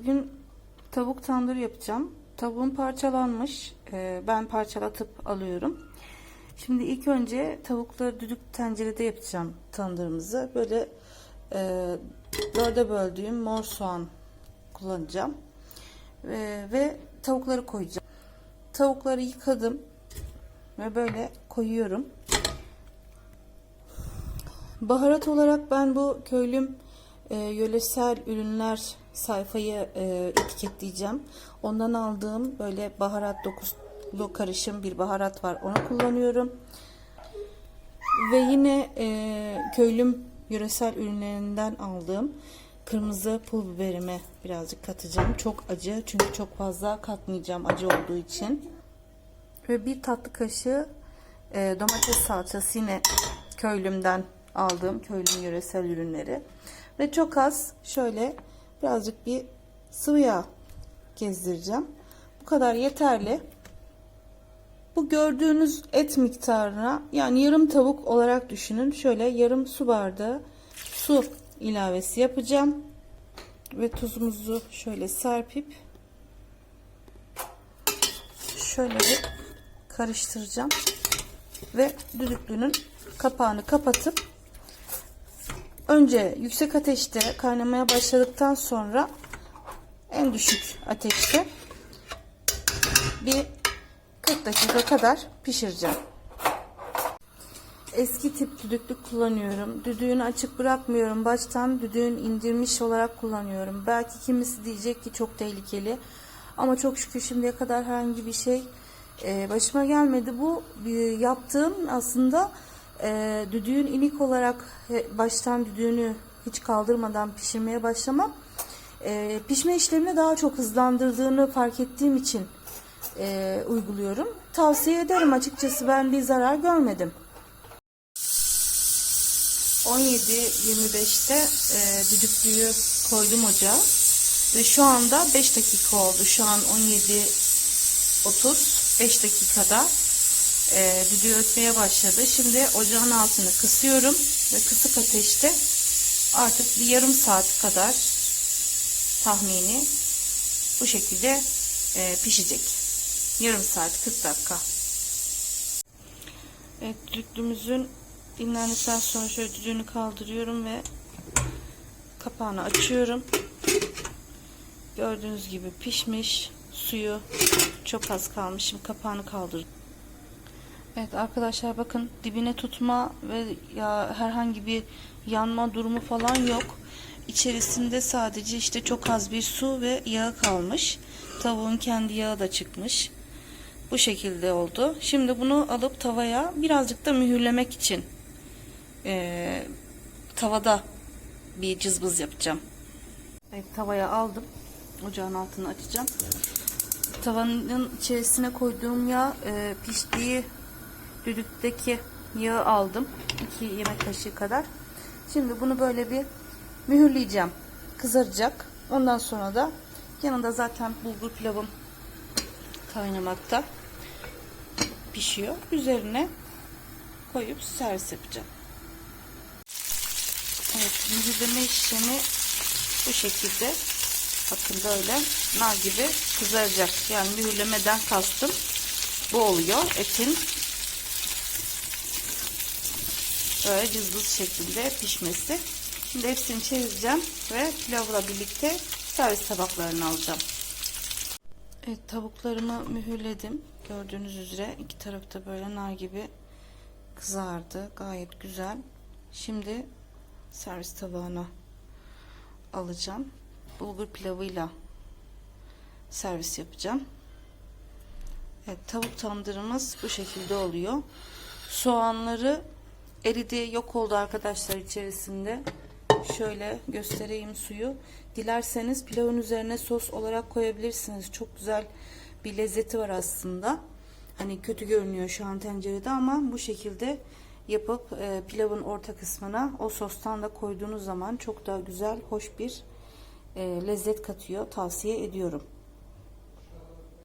Bugün tavuk tandır yapacağım. Tavuğum parçalanmış. Ee, ben parçalatıp alıyorum. Şimdi ilk önce tavukları düdük tencerede yapacağım tandırımızı. Böyle e, dörde böldüğüm mor soğan kullanacağım. Ve, ve tavukları koyacağım. Tavukları yıkadım ve böyle koyuyorum. Baharat olarak ben bu köylüm e, yöresel ürünler sayfayı e, etiketleyeceğim. Ondan aldığım böyle baharat dokuzlu karışım bir baharat var. Onu kullanıyorum. Ve yine e, köylüm yöresel ürünlerinden aldığım kırmızı pul biberimi birazcık katacağım. Çok acı çünkü çok fazla katmayacağım acı olduğu için. Ve bir tatlı kaşığı e, domates salçası yine köylümden aldığım köylüm yöresel ürünleri. Ve çok az şöyle birazcık bir sıvı yağ gezdireceğim. Bu kadar yeterli. Bu gördüğünüz et miktarına yani yarım tavuk olarak düşünün. Şöyle yarım su bardağı su ilavesi yapacağım. Ve tuzumuzu şöyle serpip şöyle bir karıştıracağım. Ve düdüklünün kapağını kapatıp önce yüksek ateşte kaynamaya başladıktan sonra en düşük ateşte bir 40 dakika kadar pişireceğim. Eski tip düdüklük kullanıyorum. Düdüğünü açık bırakmıyorum. Baştan düdüğün indirmiş olarak kullanıyorum. Belki kimisi diyecek ki çok tehlikeli. Ama çok şükür şimdiye kadar herhangi bir şey e, başıma gelmedi. Bu e, yaptığım aslında e, düdüğün inik olarak e, baştan düdüğünü hiç kaldırmadan pişirmeye başlamam. E, pişme işlemini daha çok hızlandırdığını fark ettiğim için e, uyguluyorum. Tavsiye ederim açıkçası ben bir zarar görmedim. 17.25'te e, düdüklüyü koydum ocağa ve şu anda 5 dakika oldu. Şu an 17.30 5 dakikada e, düdüğü ötmeye başladı. Şimdi ocağın altını kısıyorum ve kısık ateşte artık bir yarım saat kadar tahmini bu şekilde e, pişecek. Yarım saat 40 dakika. Evet düdüklümüzün dinlendikten sonra şöyle düdüğünü kaldırıyorum ve kapağını açıyorum. Gördüğünüz gibi pişmiş. Suyu çok az kalmış. Şimdi kapağını kaldırdım. Evet arkadaşlar bakın dibine tutma ve ya herhangi bir yanma durumu falan yok. İçerisinde sadece işte çok az bir su ve yağı kalmış. Tavuğun kendi yağı da çıkmış. Bu şekilde oldu. Şimdi bunu alıp tavaya birazcık da mühürlemek için e, tavada bir cızbız yapacağım. Evet tavaya aldım. Ocağın altını açacağım. Tavanın içerisine koyduğum yağ e, piştiği düdükteki yağı aldım. 2 yemek kaşığı kadar. Şimdi bunu böyle bir mühürleyeceğim. Kızaracak. Ondan sonra da yanında zaten bulgur pilavım kaynamakta pişiyor. Üzerine koyup servis yapacağım. Evet, mühürleme işlemi bu şekilde. Bakın böyle nar gibi kızaracak. Yani mühürlemeden kastım bu oluyor. Etin böyle cızbız şeklinde pişmesi. Şimdi hepsini çevireceğim ve pilavla birlikte servis tabaklarını alacağım. Evet tavuklarımı mühürledim. Gördüğünüz üzere iki tarafta böyle nar gibi kızardı. Gayet güzel. Şimdi servis tabağına alacağım. Bulgur pilavıyla servis yapacağım. Evet tavuk tandırımız bu şekilde oluyor. Soğanları eridi yok oldu arkadaşlar içerisinde. Şöyle göstereyim suyu. Dilerseniz pilavın üzerine sos olarak koyabilirsiniz. Çok güzel bir lezzeti var aslında. Hani kötü görünüyor şu an tencerede ama bu şekilde yapıp e, pilavın orta kısmına o sostan da koyduğunuz zaman çok daha güzel, hoş bir e, lezzet katıyor. Tavsiye ediyorum.